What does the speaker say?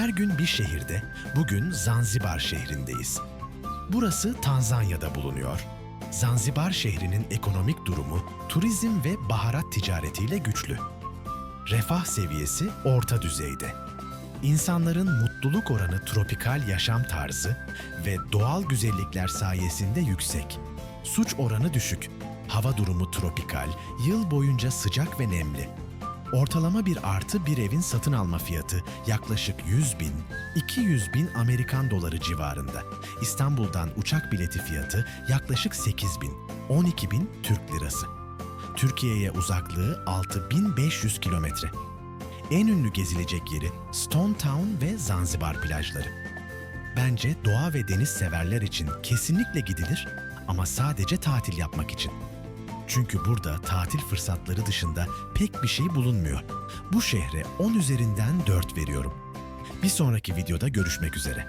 Her gün bir şehirde, bugün Zanzibar şehrindeyiz. Burası Tanzanya'da bulunuyor. Zanzibar şehrinin ekonomik durumu turizm ve baharat ticaretiyle güçlü. Refah seviyesi orta düzeyde. İnsanların mutluluk oranı tropikal yaşam tarzı ve doğal güzellikler sayesinde yüksek. Suç oranı düşük. Hava durumu tropikal, yıl boyunca sıcak ve nemli. Ortalama bir artı bir evin satın alma fiyatı yaklaşık 100 bin, 200 bin Amerikan doları civarında. İstanbul'dan uçak bileti fiyatı yaklaşık 8 bin, 12 bin Türk lirası. Türkiye'ye uzaklığı 6500 kilometre. En ünlü gezilecek yeri Stone Town ve Zanzibar plajları. Bence doğa ve deniz severler için kesinlikle gidilir ama sadece tatil yapmak için. Çünkü burada tatil fırsatları dışında pek bir şey bulunmuyor. Bu şehre 10 üzerinden 4 veriyorum. Bir sonraki videoda görüşmek üzere.